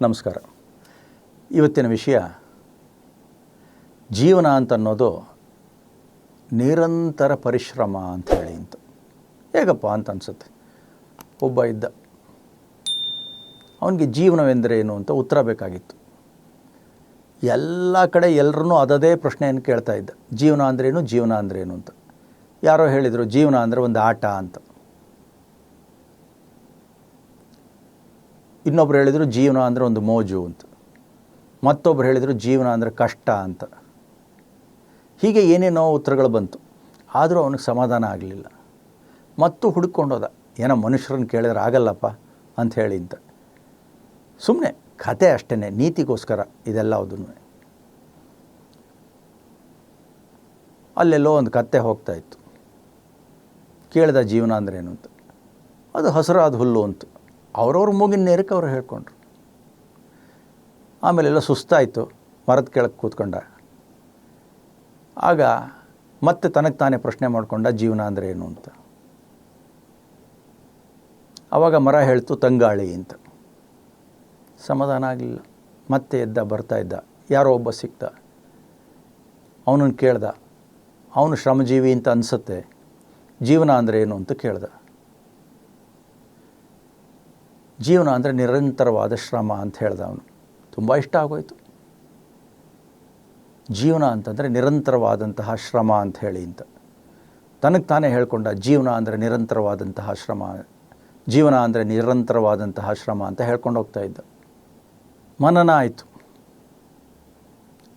ನಮಸ್ಕಾರ. ಇವತ್ತಿನ ವಿಷಯ ಜೀವನ ಅಂತ ಅನ್ನೋದು ನಿರಂತರ ಪರಿಶ್ರಮ ಅಂತ ಹೇಳಿ ಅಂತ ಹೇಗಪ್ಪ ಅಂತ ಅನಿಸುತ್ತೆ? ಒಬ್ಬ ಇದ್ದ. ಅವನಿಗೆ ಜೀವನವೆಂದರೆ ಏನು ಅಂತ ಉತ್ತರ ಬೇಕಾಗಿತ್ತು. ಎಲ್ಲ ಕಡೆ ಎಲ್ಲರೂ ಅದದೇ ಪ್ರಶ್ನೆಯನ್ನು ಕೇಳ್ತಾ ಇದ್ದ. ಜೀವನ ಅಂದ್ರೇನು ಜೀವನ ಅಂದ್ರೇನು ಅಂತ. ಯಾರೋ ಹೇಳಿದರು, ಜೀವನ ಅಂದರೆ ಒಂದು ಆಟ ಅಂತ. ಇನ್ನೊಬ್ರು ಹೇಳಿದರು ಜೀವನ ಅಂದರೆ ಒಂದು ಮೋಜು ಅಂತ. ಮತ್ತೊಬ್ರು ಹೇಳಿದರು ಜೀವನ ಅಂದರೆ ಕಷ್ಟ ಅಂತ. ಹೀಗೆ ಏನೇನೋ ಉತ್ತರಗಳು ಬಂತು. ಆದರೂ ಅವನಿಗೆ ಸಮಾಧಾನ ಆಗಲಿಲ್ಲ. ಮತ್ತು ಹುಡುಕೊಂಡೋದ ಏನೋ ಮನುಷ್ಯರನ್ನು ಕೇಳಿದ್ರೆ ಆಗಲ್ಲಪ್ಪ ಅಂತ ಹೇಳಿ ಅಂತ. ಸುಮ್ಮನೆ ಕತೆ ಅಷ್ಟೇ ನೀತಿಗೋಸ್ಕರ ಇದೆಲ್ಲ ಅದನ್ನು ಅಲ್ಲೆಲ್ಲೋ ಒಂದು ಕತ್ತೆ ಹೋಗ್ತಾ ಇತ್ತು. ಕೇಳಿದ ಜೀವನ ಅಂದ್ರೇನು ಅಂತ. ಅದು ಹಸಿರಾದ ಹುಲ್ಲು ಅಂತ. ಅವ್ರವ್ರ ಮೂಗಿನ ನೇರಕ್ಕೆ ಅವ್ರು ಹೇಳ್ಕೊಂಡ್ರು. ಆಮೇಲೆಲ್ಲ ಸುಸ್ತಾಯಿತು, ಮರದ ಕೆಳಗೆ ಕೂತ್ಕೊಂಡ. ಆಗ ಮತ್ತೆ ತನಗೆ ತಾನೇ ಪ್ರಶ್ನೆ ಮಾಡಿಕೊಂಡ, ಜೀವನ ಅಂದರೆ ಏನು ಅಂತ. ಆವಾಗ ಮರ ಹೇಳ್ತು, ತಂಗಾಳಿ ಅಂತ. ಸಮಾಧಾನ ಆಗಲಿಲ್ಲ. ಮತ್ತೆ ಎದ್ದ, ಬರ್ತಾ ಇದ್ದ. ಯಾರೋ ಒಬ್ಬ ಸಿಕ್ತ. ಅವನನ್ನು ಕೇಳ್ದ. ಅವನು ಶ್ರಮಜೀವಿ ಅಂತ ಅನಿಸುತ್ತೆ. ಜೀವನ ಅಂದರೆ ಏನು ಅಂತ ಕೇಳ್ದ. ಜೀವನ ಅಂದರೆ ನಿರಂತರವಾದ ಶ್ರಮ ಅಂತ ಹೇಳ್ದ ಅವನು ತುಂಬ ಇಷ್ಟ ಆಗೋಯ್ತು. ಜೀವನ ಅಂತಂದರೆ ನಿರಂತರವಾದಂತಹ ಶ್ರಮ ಅಂತ ಹೇಳಿ ಅಂತ. ತನಗೆ ತಾನೇ ಹೇಳ್ಕೊಂಡ ಜೀವನ ಅಂದರೆ ನಿರಂತರವಾದಂತಹ ಶ್ರಮ, ಜೀವನ ಅಂದರೆ ನಿರಂತರವಾದಂತಹ ಶ್ರಮ ಅಂತ ಹೇಳ್ಕೊಂಡು ಹೋಗ್ತಾ ಇದ್ದ. ಮನನ ಆಯಿತು.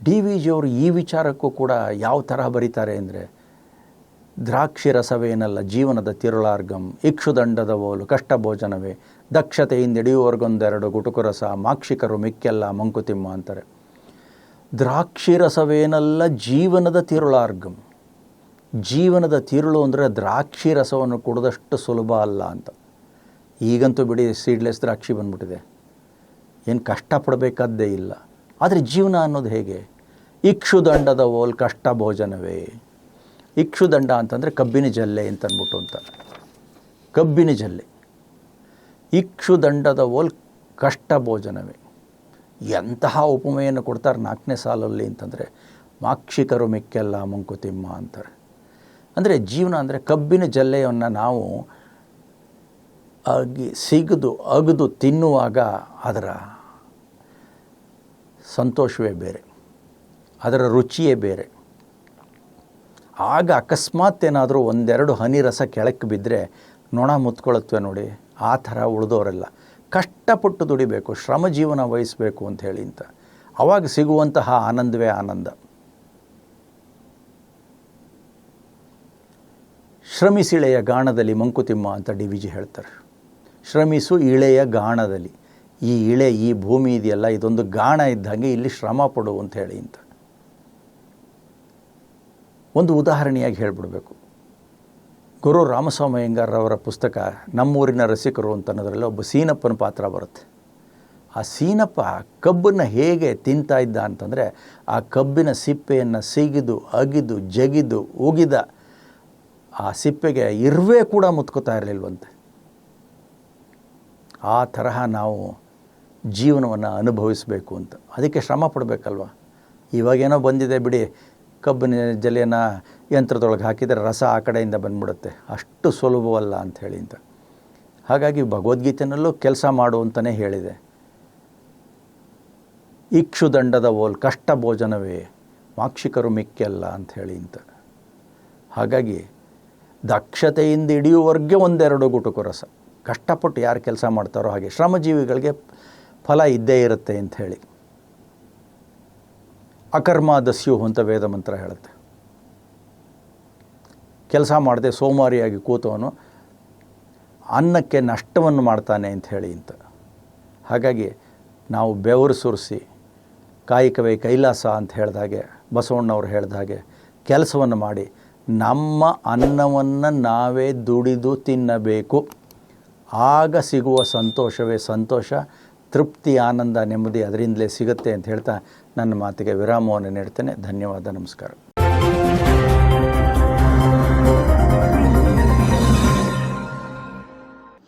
ಡಿ ವಿ ಜಿಯವರು ಈ ವಿಚಾರಕ್ಕೂ ಕೂಡ ಯಾವ ತರಹ ಬರೀತಾರೆ ಅಂದರೆ ದ್ರಾಕ್ಷಿ ರಸವೇನಲ್ಲ, ಜೀವನದ ತಿರುಳಾರ್ಗಂ ಇಕ್ಷುದಂಡದ ಓಲು, ಕಷ್ಟ ಭೋಜನವೇ ಗುಟುಕು ರಸ, ಮಾಕ್ಷಿಕರು ಮಿಕ್ಕೆಲ್ಲ ಮಂಕುತಿಮ್ಮ ಅಂತಾರೆ. ದ್ರಾಕ್ಷಿ ರಸವೇನಲ್ಲ, ಜೀವನದ ತಿರುಳಾರ್ಗಂ. ಜೀವನದ ತಿರುಳು ಅಂದರೆ ದ್ರಾಕ್ಷಿ ರಸವನ್ನು ಕುಡಿದಷ್ಟು ಸುಲಭ ಅಲ್ಲ ಅಂತ. ಈಗಂತೂ ಬಿಡಿ ಸೀಡ್ಲೆಸ್ ದ್ರಾಕ್ಷಿ ಬಂದ್ಬಿಟ್ಟಿದೆ. ಏನು ಕಷ್ಟಪಡಬೇಕಾದ್ದೇ ಇಲ್ಲ. ಆದರೆ ಜೀವನ ಅನ್ನೋದು ಹೇಗೆ? ಇಕ್ಷುದಂಡದ ಓಲ್, ಕಷ್ಟ ಭೋಜನವೇ. ಇಕ್ಷುದಂಡ ಅಂತಂದರೆ ಕಬ್ಬಿನ ಜಲ್ಲೆ ಅಂತ ಅಂದ್ಬಿಟ್ಟು ಅಂತ. ಕಬ್ಬಿನ ಜಲ್ಲೆ. ಇಕ್ಷುದಂಡದ ಓಲ್ ಕಷ್ಟ ಭೋಜನವೇ. ಎಂತಹ ಉಪಮೆಯನ್ನು ಕೊಡ್ತಾರೆ ನಾಲ್ಕನೇ ಸಾಲಲ್ಲಿ ಅಂತಂದರೆ, ಮಾಕ್ಷಿಕರು ಮೆಕ್ಕೆಲ್ಲ ಮಂಕುತಿಮ್ಮ ಅಂತಾರೆ. ಅಂದರೆ ಜೀವನ ಅಂದರೆ ಕಬ್ಬಿನ ಜಲ್ಲೆಯನ್ನು ನಾವು ಅಗಿ ಸಿಗದು, ಅಗದು, ತಿನ್ನುವಾಗ ಅದರ ಸಂತೋಷವೇ ಬೇರೆ. ಅದರ ರುಚಿಯೇ ಬೇರೆ. ಆಗ ಅಕಸ್ಮಾತ್ ಏನಾದರೂ ಒಂದೆರಡು ಹನಿ ರಸ ಕೆಳಕ್ಕೆ ಬಿದ್ದರೆ ನೊಣ ಮುತ್ಕೊಳ್ಳುತ್ತವೆ ನೋಡಿ, ಆ ಥರ ಉಳಿದವರೆಲ್ಲ ಕಷ್ಟಪಟ್ಟು ದುಡಿಬೇಕು, ಶ್ರಮ ಜೀವನ ವಹಿಸಬೇಕು ಅಂತ ಹೇಳಿ ಅಂತ. ಆವಾಗ ಸಿಗುವಂತಹ ಆನಂದವೇ ಆನಂದ. ಶ್ರಮಿಸಿಳೆಯ ಗಾಣದಲ್ಲಿ ಮಂಕುತಿಮ್ಮ ಅಂತ ಡಿ ವಿ ಜಿ ಹೇಳ್ತಾರೆ. ಶ್ರಮಿಸು ಇಳೆಯ ಗಾಣದಲ್ಲಿ. ಈ ಇಳೆ, ಈ ಭೂಮಿ ಇದೆಯಲ್ಲ, ಇದೊಂದು ಗಾಣ ಇದ್ದಂಗೆ ಇಲ್ಲಿ ಶ್ರಮ ಪಡು ಅಂತ ಹೇಳಿ ಅಂತ. ಒಂದು ಉದಾಹರಣೆಯಾಗಿ ಹೇಳಿಬಿಡಬೇಕು. ಗುರು ರಾಮಸ್ವಾಮಯ್ಯಂಗಾರವರ ಪುಸ್ತಕ ನಮ್ಮೂರಿನ ರಸಿಕರು ಅಂತ ಅನ್ನೋದ್ರಲ್ಲಿ ಒಬ್ಬ ಸೀನಪ್ಪನ ಪಾತ್ರ ಬರುತ್ತೆ. ಆ ಸೀನಪ್ಪ ಕಬ್ಬನ್ನು ಹೇಗೆ ತಿಂತಾ ಇದ್ದ ಅಂತಂದರೆ ಆ ಕಬ್ಬಿನ ಸಿಪ್ಪೆಯನ್ನು ಸಿಗಿದು, ಅಗಿದು, ಜಗಿದು, ಉಗಿದ ಆ ಸಿಪ್ಪೆಗೆ ಇರುವೆ ಕೂಡ ಮುತ್ಕೋತಾ ಇರಲಿಲ್ವಂತೆ. ಆ ತರಹ ನಾವು ಜೀವನವನ್ನು ಅನುಭವಿಸಬೇಕು ಅಂತ. ಅದಕ್ಕೆ ಶ್ರಮ ಪಡಬೇಕಲ್ವ? ಇವಾಗೇನೋ ಬಂದಿದೆ ಬಿಡಿ ಕಬ್ಬಿನ ಜಲೆಯನ್ನ ಯಂತ್ರದೊಳಗೆ ಹಾಕಿದರೆ ರಸ ಆ ಕಡೆಯಿಂದ ಬಂದ್ಬಿಡುತ್ತೆ. ಅಷ್ಟು ಸುಲಭವಲ್ಲ ಅಂತ ಹೇಳಿ ಅಂತ. ಹಾಗಾಗಿ ಭಗವದ್ಗೀತೆಯಲ್ಲೂ ಕೆಲಸ ಮಾಡು ಅಂತಲೇ ಹೇಳಿದೆ. ಇಕ್ಷುದಂಡದ ಓಲ್, ಕಷ್ಟ ಭೋಜನವೇ, ಮಾಕ್ಷಿಕರು ಮಿಕ್ಕಲ್ಲ ಹೇಳಿ ಅಂತ. ಹಾಗಾಗಿ ದಕ್ಷತೆಯಿಂದ ಹಿಡಿಯುವವರೆಗೆ ಒಂದೆರಡು ಗುಟುಕು ರಸ. ಕಷ್ಟಪಟ್ಟು ಯಾರು ಕೆಲಸ ಮಾಡ್ತಾರೋ ಹಾಗೆ ಶ್ರಮಜೀವಿಗಳಿಗೆ ಫಲ ಇದ್ದೇ ಇರುತ್ತೆ ಅಂತ ಹೇಳಿ. ಅಕರ್ಮ ದಸ್ಯು ಅಂತ ವೇದ ಮಂತ್ರ ಹೇಳುತ್ತೆ. ಕೆಲಸ ಮಾಡದೆ ಸೋಮಾರಿಯಾಗಿ ಕೂತವನು, ಅನ್ನಕ್ಕೆ ನಷ್ಟವನ್ನು ಮಾಡ್ತಾನೆ ಅಂತ ಹೇಳಿ ಅಂತ. ಹಾಗಾಗಿ ನಾವು ಬೆವರು ಸುರಿಸಿ, ಕಾಯಿಕವೇ ಕೈಲಾಸ ಅಂತ ಹೇಳಿದಾಗೆ ಬಸವಣ್ಣವ್ರು ಹೇಳಿದ ಹಾಗೆ ಕೆಲಸವನ್ನು ಮಾಡಿ, ನಮ್ಮ ಅನ್ನವನ್ನು ನಾವೇ ದುಡಿದು ತಿನ್ನಬೇಕು. ಆಗ ಸಿಗುವ ಸಂತೋಷವೇ ಸಂತೋಷ ತೃಪ್ತಿ ಆನಂದ ನೆಮ್ಮದಿ ಅದರಿಂದಲೇ ಸಿಗುತ್ತೆ ಅಂತ ಹೇಳ್ತಾ ನನ್ನ ಮಾತಿಗೆ ವಿರಾಮವನ್ನು ನೀಡ್ತೇನೆ. ಧನ್ಯವಾದ ನಮಸ್ಕಾರ.